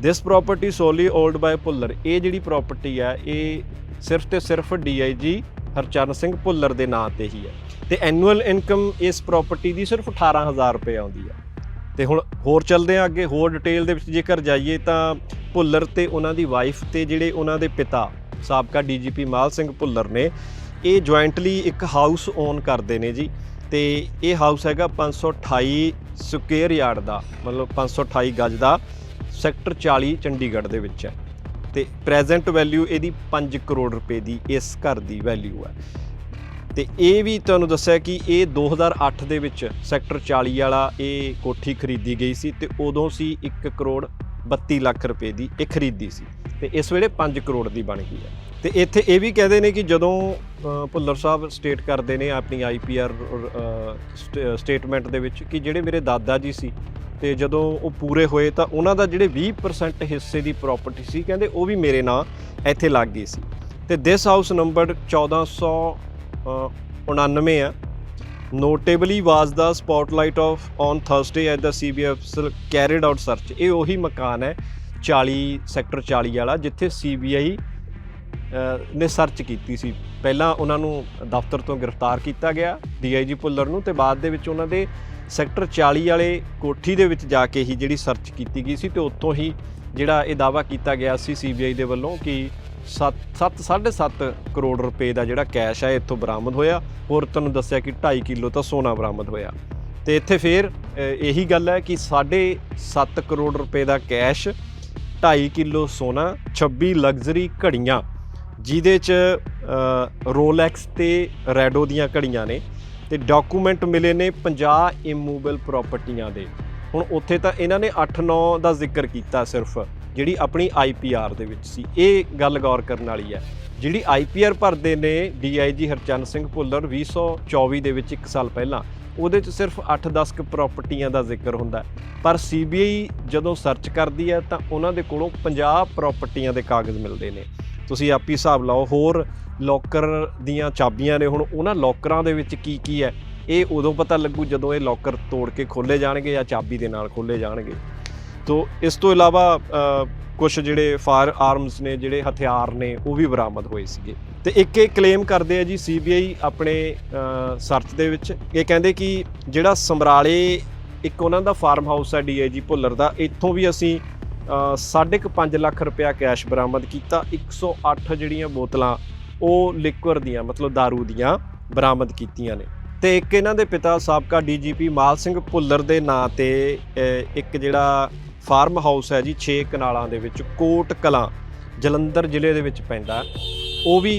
This property solely old by Bhullar ਇਹ ਜਿਹੜੀ ਪ੍ਰਾਪਰਟੀ ਹੈ ਇਹ ਸਿਰਫ ਤੇ ਸਿਰਫ ਡੀਆਈਜੀ ਹਰਚਰਨ ਸਿੰਘ ਭੁੱਲਰ ਦੇ ਨਾਂ ਤੇ ਹੀ ਹੈ। ਤੇ ਐਨੂਅਲ ਇਨਕਮ ਇਸ ਪ੍ਰਾਪਰਟੀ ਦੀ ਸਿਰਫ 18000 ਰੁਪਏ ਆਉਂਦੀ ਹੈ ਤੇ ਹੁਣ ਹੋਰ ਚੱਲਦੇ ਆ ਅੱਗੇ, ਹੋਰ ਡਿਟੇਲ ਦੇ ਵਿੱਚ ਜੇਕਰ ਜਾਈਏ ਤਾਂ ਭੁੱਲਰ ਤੇ ਉਹਨਾਂ ਦੀ ਵਾਈਫ ਤੇ ਜਿਹੜੇ ਉਹਨਾਂ ਦੇ ਪਿਤਾ, ਸਾਬਕਾ ਡੀਜੀਪੀ ਮਾਲ ਸਿੰਘ ਭੁੱਲਰ ਨੇ, ਇਹ ਜੁਆਇੰਟਲੀ ਇੱਕ ਹਾਊਸ ਓਨ ਕਰਦੇ ਨੇ ਜੀ। ਤੇ ਇਹ ਹਾਊਸ ਹੈਗਾ 528 ਸਕੁਅਰ ਯਾਰਡ ਦਾ, ਮਤਲਬ 528 ਗਜ ਦਾ, ਸੈਕਟਰ 40 ਚੰਡੀਗੜ੍ਹ ਦੇ ਵਿੱਚ ਹੈ। ਤੇ ਪ੍ਰੈਜ਼ੈਂਟ ਵੈਲਿਊ ਇਹਦੀ 5 ਕਰੋੜ ਰੁਪਏ ਦੀ ਇਸ ਘਰ ਦੀ ਵੈਲਿਊ ਹੈ। ਤੇ ਇਹ ਵੀ ਤੁਹਾਨੂੰ ਦੱਸਿਆ ਕਿ ਇਹ 2008 ਦੇ ਵਿੱਚ ਸੈਕਟਰ 40 ਵਾਲਾ ਇਹ ਕੋਠੀ ਖਰੀਦੀ ਗਈ ਸੀ ਤੇ ਉਦੋਂ ਸੀ 1 ਕਰੋੜ 32 ਲੱਖ ਰੁਪਏ ਦੀ ਇਹ ਖਰੀਦੀ ਸੀ ਤੇ ਇਸ ਵੇਲੇ 5 ਕਰੋੜ ਦੀ ਬਣ ਗਈ ਹੈ। ਤੇ ਇੱਥੇ ਇਹ ਵੀ ਕਹਦੇ ਨੇ ਕਿ ਜਦੋਂ ਭੁੱਲਰ ਸਾਹਿਬ ਸਟੇਟ ਕਰਦੇ ਨੇ ਆਪਣੀ ਆਈਪੀਆਰ ਸਟੇਟਮੈਂਟ ਦੇ ਵਿੱਚ ਕਿ ਜਿਹੜੇ ਮੇਰੇ ਦਾਦਾ ਜੀ ਸੀ ਤੇ ਜਦੋਂ ਉਹ ਪੂਰੇ ਹੋਏ ਤਾਂ ਉਹਨਾਂ ਦਾ ਜਿਹੜੇ 20% ਹਿੱਸੇ ਦੀ ਪ੍ਰਾਪਰਟੀ ਸੀ, ਕਹਿੰਦੇ ਉਹ ਵੀ ਮੇਰੇ ਨਾਂ ਇੱਥੇ ਲੱਗ ਗਈ ਸੀ। ਤੇ ਦਿਸ ਹਾਊਸ ਨੰਬਰ 1499 ਆ। Notably was the spotlight of on Thursday at the CBF carried out search ਇਹ ਉਹੀ ਮਕਾਨ ਹੈ 40 ਸੈਕਟਰ 40 ਵਾਲਾ, ਜਿੱਥੇ ਸੀਬੀਆਈ ਨੇ ਸਰਚ ਕੀਤੀ ਸੀ। ਪਹਿਲਾਂ ਉਹਨਾਂ ਨੂੰ ਦਫ਼ਤਰ ਤੋਂ ਗ੍ਰਿਫਤਾਰ ਕੀਤਾ ਗਿਆ ਡੀਆਈਜੀ ਭੁੱਲਰ ਨੂੰ, ਤੇ ਬਾਅਦ ਦੇ ਵਿੱਚ ਉਹਨਾਂ ਦੇ ਸੈਕਟਰ 40 ਵਾਲੇ ਕੋਠੀ ਦੇ ਵਿੱਚ ਜਾ ਕੇ ਹੀ ਜਿਹੜੀ ਸਰਚ ਕੀਤੀ ਗਈ ਸੀ, ਤੇ ਉੱਥੋਂ ਹੀ ਜਿਹੜਾ ਇਹ ਦਾਵਾ ਕੀਤਾ ਗਿਆ ਸੀ ਸੀਬੀਆਈ ਦੇ ਵੱਲੋਂ ਕਿ 7 7.5 ਕਰੋੜ ਰੁਪਏ ਦਾ ਜਿਹੜਾ ਕੈਸ਼ ਹੈ ਇੱਥੋਂ ਬਰਾਮਦ ਹੋਇਆ। ਹੋਰ ਤੁਹਾਨੂੰ ਦੱਸਿਆ ਕਿ 2.5 ਕਿਲੋ ਤਾਂ ਸੋਨਾ ਬਰਾਮਦ ਹੋਇਆ। ਤੇ ਇੱਥੇ ਫੇਰ ਇਹੀ ਗੱਲ ਹੈ ਕਿ 7.5 ਕਰੋੜ ਰੁਪਏ ਦਾ ਕੈਸ਼ 2.5 ਕਿਲੋ ਸੋਨਾ 26 ਲਗਜ਼ਰੀ ਘੜੀਆਂ, ਜਿਹਦੇ ਚ ਰੋਲੈਕਸ ਤੇ ਰੈਡੋ ਦੀਆਂ ਘੜੀਆਂ ਨੇ। ਤੇ ਡਾਕੂਮੈਂਟ ਮਿਲੇ ਨੇ 50 ਇਮੂਬਲ ਪ੍ਰਾਪਰਟੀਆਂ ਦੇ। ਹੁਣ ਉੱਥੇ ਤਾਂ ਇਹਨਾਂ ਨੇ 8-9 ਦਾ ਜ਼ਿਕਰ ਕੀਤਾ ਸਿਰਫ। ਜਿਹੜੀ ਆਪਣੀ ਆਈਪੀਆਰ ਦੇ ਵਿੱਚ ਸੀ, ਇਹ ਗੱਲ ਗੌਰ ਕਰਨ ਵਾਲੀ ਹੈ। ਜਿਹੜੀ ਆਈਪੀਆਰ ਭਰਦੇ ਨੇ ਡੀਆਈਜੀ ਹਰਚੰਦ ਸਿੰਘ ਭੁੱਲਰ 2024 ਦੇ ਵਿੱਚ 1 ਸਾਲ ਪਹਿਲਾਂ, ਉਹਦੇ 'ਚ ਸਿਰਫ 8-10 ਕੁ ਪ੍ਰਾਪਰਟੀਆਂ ਦਾ ਜ਼ਿਕਰ ਹੁੰਦਾ ਹੈ। ਪਰ ਸੀਬੀਆਈ ਜਦੋਂ ਸਰਚ ਕਰਦੀ ਹੈ, ਤਾਂ ਉਹਨਾਂ ਦੇ ਕੋਲੋਂ 50 ਪ੍ਰਾਪਰਟੀਆਂ ਦੇ ਕਾਗਜ਼ ਮਿਲਦੇ ਨੇ। ਤੁਸੀਂ ਆਪ ਹੀ ਹਿਸਾਬ ਲਾਓ, ਹੋਰ ਲੋਕਰ ਦੀਆਂ ਚਾਬੀਆਂ ਨੇ ਹੁਣ, ਉਹਨਾਂ ਲੋਕਰਾਂ ਦੇ ਵਿੱਚ ਕੀ ਕੀ ਹੈ? ਇਹ ਉਦੋਂ ਪਤਾ ਲੱਗੂ ਜਦੋਂ ਇਹ ਲੋਕਰ ਤੋੜ ਕੇ ਖੋਲੇ ਜਾਣਗੇ ਜਾਂ ਚਾਬੀ ਦੇ ਨਾਲ ਖੋਲੇ ਜਾਣਗੇ। ਤੋ ਇਸ ਤੋਂ ਇਲਾਵਾ ਕੁਝ ਜਿਹੜੇ ਫਾਇਰ ਆਰਮਸ ਨੇ ਜਿਹੜੇ ਹਥਿਆਰ ਨੇ ਉਹ ਵੀ ਬਰਾਮਦ ਹੋਏ ਸੀਗੇ। ਤੇ ਇੱਕ ਇਹ ਕਲੇਮ ਕਰਦੇ ਆ ਜੀ ਸੀਬੀਆਈ ਆਪਣੇ ਸਰਚ ਦੇ ਵਿੱਚ। ਇਹ ਕਹਿੰਦੇ ਕਿ ਜਿਹੜਾ ਸਮਰਾਲੇ ਇੱਕ ਉਹਨਾਂ ਦਾ ਫਾਰਮ ਹਾਊਸ ਹੈ ਡੀਆਈਜੀ ਭੁੱਲਰ ਦਾ ਇੱਥੋਂ ਵੀ ਅਸੀਂ ਅ, ਸਾਢੇ ਕੁ 5 ਲੱਖ ਰੁਪਇਆ ਕੈਸ਼ ਬਰਾਮਦ ਕੀਤਾ। 108 ਜਿਹੜੀਆਂ ਬੋਤਲਾਂ ਉਹ ਲਿਕਵਰ ਦੀਆਂ ਮਤਲਬ दारू ਦੀਆਂ ਬਰਾਮਦ ਕੀਤੀਆਂ ਨੇ। ਤੇ ਇੱਕ ਇਹਨਾਂ ਦੇ ਪਿਤਾ ਸਾਬਕਾ ਡੀਜੀਪੀ ਮਾਲ ਸਿੰਘ ਭੁੱਲਰ ਦੇ ਨਾਂ ਤੇ ਇੱਕ ਜਿਹੜਾ ਫਾਰਮ ਹਾਊਸ ਹੈ ਜੀ 6 ਕਨਾਲਾਂ ਦੇ ਵਿੱਚ, ਕੋਟ ਕਲਾਂ ਜਲੰਧਰ ਜ਼ਿਲ੍ਹੇ ਦੇ ਵਿੱਚ ਪੈਂਦਾ। ਉਹ ਵੀ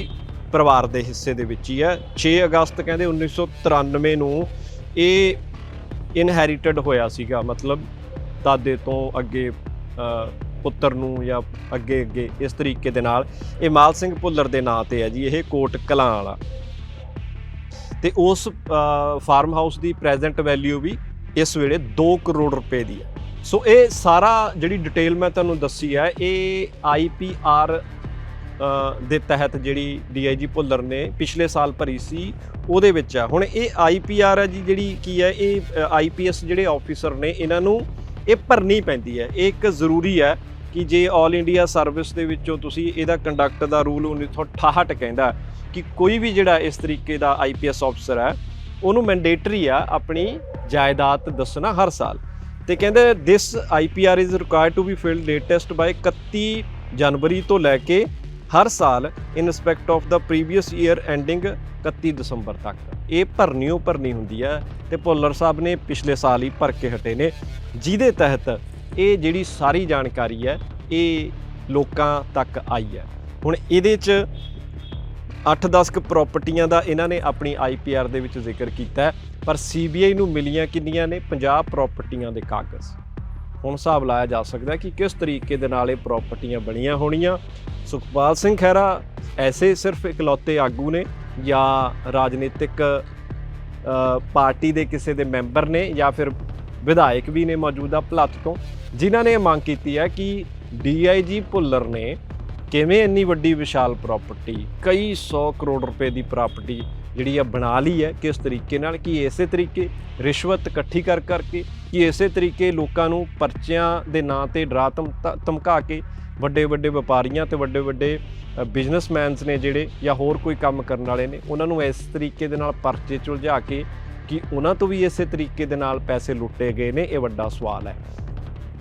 ਪਰਿਵਾਰ ਦੇ ਹਿੱਸੇ ਦੇ ਵਿੱਚ ਹੀ ਹੈ। 6 ਅਗਸਤ ਕਹਿੰਦੇ 1993 ਨੂੰ ਇਹ ਇਨਹੈਰੀਟਡ ਹੋਇਆ ਸੀਗਾ, ਮਤਲਬ ਦਾਦੇ ਤੋਂ ਅੱਗੇ ਪੁੱਤਰ ਨੂੰ ਜਾਂ ਅੱਗੇ ਅੱਗੇ ਇਸ ਤਰੀਕੇ ਦੇ ਨਾਲ। ਇਹ ਮਾਲ ਸਿੰਘ ਭੁੱਲਰ ਦੇ ਨਾਂ ਤੇ ਹੈ ਜੀ, ਇਹ ਕੋਟ ਕਲਾਂ ਵਾਲਾ। ਤੇ ਉਸ ਫਾਰਮ ਹਾਊਸ ਦੀ ਪ੍ਰੈਜ਼ੈਂਟ ਵੈਲਿਊ ਵੀ ਇਸ ਵੇਲੇ 2 ਕਰੋੜ ਰੁਪਏ ਦੀ ਹੈ। ਸੋ ਇਹ ਸਾਰਾ ਜਿਹੜੀ ਡਿਟੇਲ ਮੈਂ ਤੁਹਾਨੂੰ ਦੱਸੀ ਹੈ, ਇਹ ਆਈਪੀਆਰ ਦੇ ਤਹਿਤ ਜਿਹੜੀ ਡੀਆਈਜੀ ਭੁੱਲਰ ਨੇ ਪਿਛਲੇ ਸਾਲ ਭਰੀ ਸੀ, ਉਹਦੇ ਵਿੱਚ ਆ। ਹੁਣ ਇਹ ਆਈਪੀਆਰ ਹੈ ਜੀ, ਜਿਹੜੀ ਕੀ ਹੈ, ਇਹ ਆਈਪੀਐਸ ਜਿਹੜੇ ਆਫੀਸਰ ਨੇ, ਇਹਨਾਂ ਨੂੰ ਇਹ ਭਰਨੀ ਪੈਂਦੀ ਹੈ। ਇਹ ਇੱਕ ਜ਼ਰੂਰੀ ਹੈ ਕਿ ਜੇ 올 ਇੰਡੀਆ ਸਰਵਿਸ ਦੇ ਵਿੱਚੋਂ ਤੁਸੀਂ ਇਹਦਾ ਕੰਡਕਟ ਦਾ ਰੂਲ 1968 ਕਹਿੰਦਾ ਕਿ ਕੋਈ ਵੀ ਜਿਹੜਾ ਇਸ ਤਰੀਕੇ ਦਾ ਆਈਪੀਐਸ ਆਫੀਸਰ ਹੈ, ਉਹਨੂੰ ਮੈਂਡੇਟਰੀ ਆ ਆਪਣੀ ਜਾਇਦਾਦ ਦੱਸਣਾ ਹਰ ਸਾਲ। ਤੇ ਕਹਿੰਦੇ this IPR is required to be filed latest by 31 January ਤੋਂ ਲੈ ਕੇ ਹਰ ਸਾਲ in respect of the previous year ending 31 December ਤੱਕ। ਇਹ ਭਰਨੀ ਉਹ ਭਰਨੀ ਹੁੰਦੀ ਹੈ ਤੇ ਭੁੱਲਰ ਸਾਹਿਬ ਨੇ ਪਿਛਲੇ ਸਾਲ ਹੀ ਭਰ ਕੇ ਹਟੇ ਨੇ। ਜਿਹਦੇ ਤਹਿਤ ਇਹ ਜਿਹੜੀ ਸਾਰੀ ਜਾਣਕਾਰੀ ਹੈ, ਇਹ ਲੋਕਾਂ ਤੱਕ ਆਈ ਹੈ। ਹੁਣ ਇਹਦੇ 'ਚ 8-10 ਕੁ ਪ੍ਰਾਪਰਟੀਆਂ ਦਾ ਇਹਨਾਂ ਨੇ ਆਪਣੀ ਆਈਪੀਆਰ ਦੇ ਵਿੱਚ ਜ਼ਿਕਰ ਕੀਤਾ ਹੈ, ਪਰ ਸੀਬੀਆਈ ਨੂੰ ਮਿਲੀਆਂ ਕਿੰਨੀਆਂ ਨੇ? 50 ਪ੍ਰਾਪਰਟੀਆਂ ਦੇ ਕਾਗਜ਼। ਹੁਣ ਹਿਸਾਬ ਲਾਇਆ ਜਾ ਸਕਦਾ ਕਿ ਕਿਸ ਤਰੀਕੇ ਦੇ ਨਾਲ ਇਹ ਪ੍ਰਾਪਰਟੀਆਂ ਬਣੀਆਂ ਹੋਣੀਆਂ। ਸੁਖਪਾਲ ਸਿੰਘ ਖਹਿਰਾ ਐਸੇ ਸਿਰਫ ਇਕਲੌਤੇ ਆਗੂ ਨੇ ਜਾਂ ਰਾਜਨੀਤਿਕ ਪਾਰਟੀ ਦੇ ਕਿਸੇ ਦੇ ਮੈਂਬਰ ਨੇ ਜਾਂ ਫਿਰ ਵਿਧਾਇਕ ਵੀ ਨੇ ਮੌਜੂਦਾ ਭਲੱਤ ਤੋਂ? ਜਿਨ੍ਹਾਂ ਨੇ ਇਹ ਮੰਗ ਕੀਤੀ ਹੈ ਕਿ ਡੀਆਈਜੀ ਭੁੱਲਰ ਨੇ ਕਿਵੇਂ ਇੰਨੀ ਵੱਡੀ ਵਿਸ਼ਾਲ ਪ੍ਰਾਪਰਟੀ ਕਈ 100 ਕਰੋੜ ਰੁਪਏ ਦੀ ਪ੍ਰਾਪਰਟੀ ਜਿਹੜੀ ਆ ਬਣਾ ਲਈ ਹੈ, ਕਿਸ ਤਰੀਕੇ ਨਾਲ, ਕਿ ਇਸੇ ਤਰੀਕੇ ਰਿਸ਼ਵਤ ਇਕੱਠੀ ਕਰ ਕਰਕੇ, ਕਿ ਇਸੇ ਤਰੀਕੇ ਲੋਕਾਂ ਨੂੰ ਪਰਚਿਆਂ ਦੇ ਨਾਂ ਤੇ ਡਰਾ ਧਮ- ਧਮਕਾ ਕੇ ਵੱਡੇ ਵੱਡੇ ਵਪਾਰੀਆਂ ਤੇ ਵੱਡੇ ਵੱਡੇ ਬਿਜ਼ਨਸਮੈਨਸ ਨੇ ਜਿਹੜੇ ਜਾਂ ਹੋਰ ਕੋਈ ਕੰਮ ਕਰਨ ਵਾਲੇ ਨੇ, ਉਹਨਾਂ ਨੂੰ ਇਸ ਤਰੀਕੇ ਦੇ ਨਾਲ ਪਰਚੇ 'ਚ ਉਲਝਾ ਕੇ ਕਿ ਉਹਨਾਂ ਤੋਂ ਵੀ ਇਸੇ ਤਰੀਕੇ ਦੇ ਨਾਲ ਪੈਸੇ ਲੁੱਟੇ ਗਏ ਨੇ, ਇਹ ਵੱਡਾ ਸਵਾਲ ਹੈ।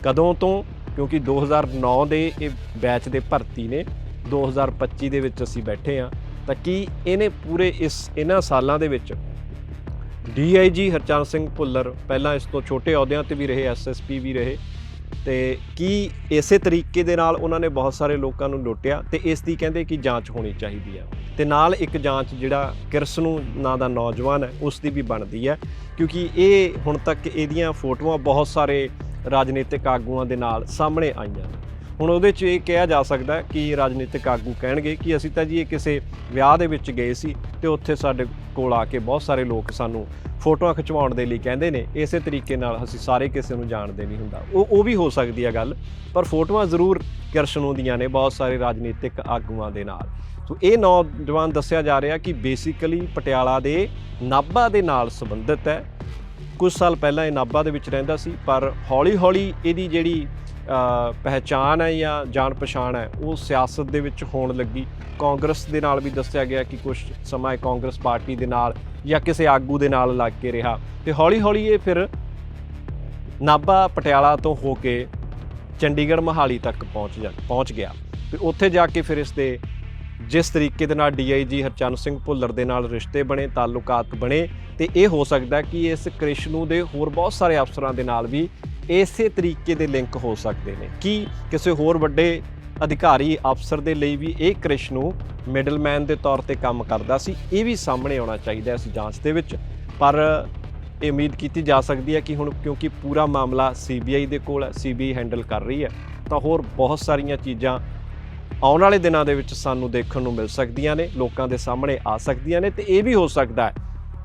ਕਦੋਂ ਤੋਂ ਕਿਉਂਕਿ 2009 ਦੇ ਇਹ ਬੈਚ ਦੇ ਭਰਤੀ ਨੇ 2025 ਦੇ ਵਿੱਚ ਅਸੀਂ ਬੈਠੇ ਆ ਤਾਂ ਕੀ ਇਹਨੇ ਪੂਰੇ ਇਸ ਇਹਨਾਂ ਸਾਲਾਂ ਦੇ ਵਿੱਚ ਡੀਆਈਜੀ ਹਰਚੰਦ ਸਿੰਘ ਭੁੱਲਰ, ਪਹਿਲਾਂ ਇਸ ਤੋਂ ਛੋਟੇ ਅਹੁਦਿਆਂ ਤੇ ਵੀ ਰਹੇ ਐਸਐਸਪੀ ਵੀ ਰਹੇ, ਤੇ ਕੀ ਇਸੇ ਤਰੀਕੇ ਦੇ ਨਾਲ ਉਹਨਾਂ ਨੇ ਬਹੁਤ ਸਾਰੇ ਲੋਕਾਂ ਨੂੰ ਲੁੱਟਿਆ ਤੇ ਇਸ ਦੀ ਕਹਿੰਦੇ ਕਿ ਜਾਂਚ ਹੋਣੀ ਚਾਹੀਦੀ ਆ। ਤੇ ਨਾਲ ਇੱਕ ਜਾਂਚ ਜਿਹੜਾ ਕਿਰਸਨੂ ਨਾਂ ਦਾ ਨੌਜਵਾਨ ਹੈ, ਉਸ ਦੀ ਵੀ ਬਣਦੀ ਹੈ, ਕਿਉਂਕਿ ਇਹ ਹੁਣ ਤੱਕ ਇਹਦੀਆਂ ਫੋਟੋਆਂ ਬਹੁਤ ਸਾਰੇ ਰਾਜਨੀਤਿਕ ਆਗੂਆਂ ਦੇ ਨਾਲ ਸਾਹਮਣੇ ਆਈਆਂ। ਹੁਣ ਉਹਦੇ 'ਚ ਇਹ ਕਿਹਾ ਜਾ ਸਕਦਾ ਕਿ ਰਾਜਨੀਤਿਕ ਆਗੂ ਕਹਿਣਗੇ ਕਿ ਅਸੀਂ ਤਾਂ ਜੀ ਇਹ ਕਿਸੇ ਵਿਆਹ ਦੇ ਵਿੱਚ ਗਏ ਸੀ ਤੇ ਉੱਥੇ ਸਾਡੇ ਕੋਲ ਆ ਕੇ ਬਹੁਤ ਸਾਰੇ ਲੋਕ ਸਾਨੂੰ ਫੋਟੋਆਂ ਖਿਚਵਾਉਣ ਦੇ ਲਈ ਕਹਿੰਦੇ ਨੇ। ਇਸੇ ਤਰੀਕੇ ਨਾਲ ਅਸੀਂ ਸਾਰੇ ਕਿਸੇ ਨੂੰ ਜਾਣਦੇ ਨਹੀਂ ਹੁੰਦਾ। ਉਹ ਉਹ ਵੀ ਹੋ ਸਕਦੀ ਹੈ ਗੱਲ, ਪਰ ਫੋਟੋਆਂ ਜ਼ਰੂਰ ਕਿਰਸ਼ਨੂ ਦੀਆਂ ਨੇ ਬਹੁਤ ਸਾਰੇ ਰਾਜਨੀਤਿਕ ਆਗੂਆਂ ਦੇ ਨਾਲ। ਸੋ ਇਹ ਨੌਜਵਾਨ ਦੱਸਿਆ ਜਾ ਰਿਹਾ ਕਿ ਬੇਸਿਕਲੀ ਪਟਿਆਲਾ ਦੇ ਨਾਭਾ ਦੇ ਨਾਲ ਸੰਬੰਧਿਤ ਹੈ। ਕੁਝ ਸਾਲ ਪਹਿਲਾਂ ਇਹ ਨਾਭਾ ਦੇ ਵਿੱਚ ਰਹਿੰਦਾ ਸੀ ਪਰ ਹੌਲੀ-ਹੌਲੀ ਇਹਦੀ ਜਿਹੜੀ ਅ, ਪਹਿਚਾਣ ਹੈ ਜਾਂ ਜਾਣ ਪਛਾਣ ਹੈ ਉਹ ਸਿਆਸਤ ਦੇ ਵਿੱਚ ਹੋਣ ਲੱਗੀ। ਕਾਂਗਰਸ ਦੇ ਨਾਲ ਵੀ ਦੱਸਿਆ ਗਿਆ ਕਿ ਕੁਝ ਸਮਾਂ ਇਹ ਕਾਂਗਰਸ ਪਾਰਟੀ ਦੇ ਨਾਲ ਜਾਂ ਕਿਸੇ ਆਗੂ ਦੇ ਨਾਲ ਲੱਗ ਕੇ ਰਿਹਾ। ਤੇ ਹੌਲੀ-ਹੌਲੀ ਇਹ ਫਿਰ ਨਾਭਾ ਪਟਿਆਲਾ ਤੋਂ ਹੋ ਕੇ ਚੰਡੀਗੜ੍ਹ ਮਹਾਲੀ ਤੱਕ ਪਹੁੰਚ ਜਾ ਪਹੁੰਚ ਗਿਆ। ਤੇ ਉੱਥੇ ਜਾ ਕੇ ਫਿਰ ਇਸ ਦੇ ਜਿਸ ਤਰੀਕੇ ਦੇ ਨਾਲ ਡੀਆਈਜੀ ਹਰਚੰਦ ਸਿੰਘ ਭੁੱਲਰ ਦੇ ਨਾਲ ਰਿਸ਼ਤੇ ਬਣੇ, ਤਾਲੁਕਾਤ ਬਣੇ, ਤੇ ਇਹ ਹੋ ਸਕਦਾ ਕਿ ਇਸ ਕ੍ਰਿਸ਼ਨੂ ਦੇ ਹੋਰ ਬਹੁਤ ਸਾਰੇ ਅਫਸਰਾਂ ਦੇ ਨਾਲ ਵੀ ਇਸੇ ਤਰੀਕੇ ਦੇ ਲਿੰਕ ਹੋ ਸਕਦੇ ਨੇ। ਕੀ ਕਿਸੇ ਹੋਰ ਵੱਡੇ ਅਧਿਕਾਰੀ ਅਫਸਰ ਦੇ ਲਈ ਵੀ ਇਹ ਕ੍ਰਿਸ਼ਨੂ ਮਿਡਲਮੈਨ ਦੇ ਤੌਰ ਤੇ ਕੰਮ ਕਰਦਾ ਸੀ, ਇਹ ਵੀ ਸਾਹਮਣੇ ਆਉਣਾ ਚਾਹੀਦਾ ਇਸ ਜਾਂਚ ਦੇ ਵਿੱਚ। ਪਰ ਇਹ ਉਮੀਦ ਕੀਤੀ ਜਾ ਸਕਦੀ ਹੈ ਕਿ ਹੁਣ ਕਿਉਂਕਿ ਪੂਰਾ ਮਾਮਲਾ ਸੀਬੀਆਈ ਦੇ ਕੋਲ ਹੈ ਸੀਬੀਆਈ ਹੈਂਡਲ ਕਰ ਰਹੀ ਹੈ, ਤਾਂ ਹੋਰ ਬਹੁਤ ਸਾਰੀਆਂ ਚੀਜ਼ਾਂ ਆਉਣ ਵਾਲੇ ਦਿਨਾਂ ਦੇ ਵਿੱਚ ਸਾਨੂੰ ਦੇਖਣ ਨੂੰ ਮਿਲ ਸਕਦੀਆਂ ਨੇ, ਲੋਕਾਂ ਦੇ ਸਾਹਮਣੇ ਆ ਸਕਦੀਆਂ ਨੇ ਤੇ ਇਹ ਵੀ ਹੋ ਸਕਦਾ ਹੈ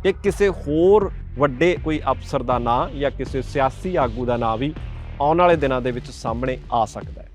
ਕਿ ਕਿਸੇ ਹੋਰ ਵੱਡੇ ਕੋਈ ਅਫਸਰ ਦਾ ਨਾਂ ਜਾਂ ਕਿਸੇ ਸਿਆਸੀ ਆਗੂ ਦਾ ਨਾਂ ਵੀ ਆਉਣ ਵਾਲੇ ਦਿਨਾਂ ਦੇ ਵਿੱਚ ਸਾਹਮਣੇ ਆ ਸਕਦਾ ਹੈ।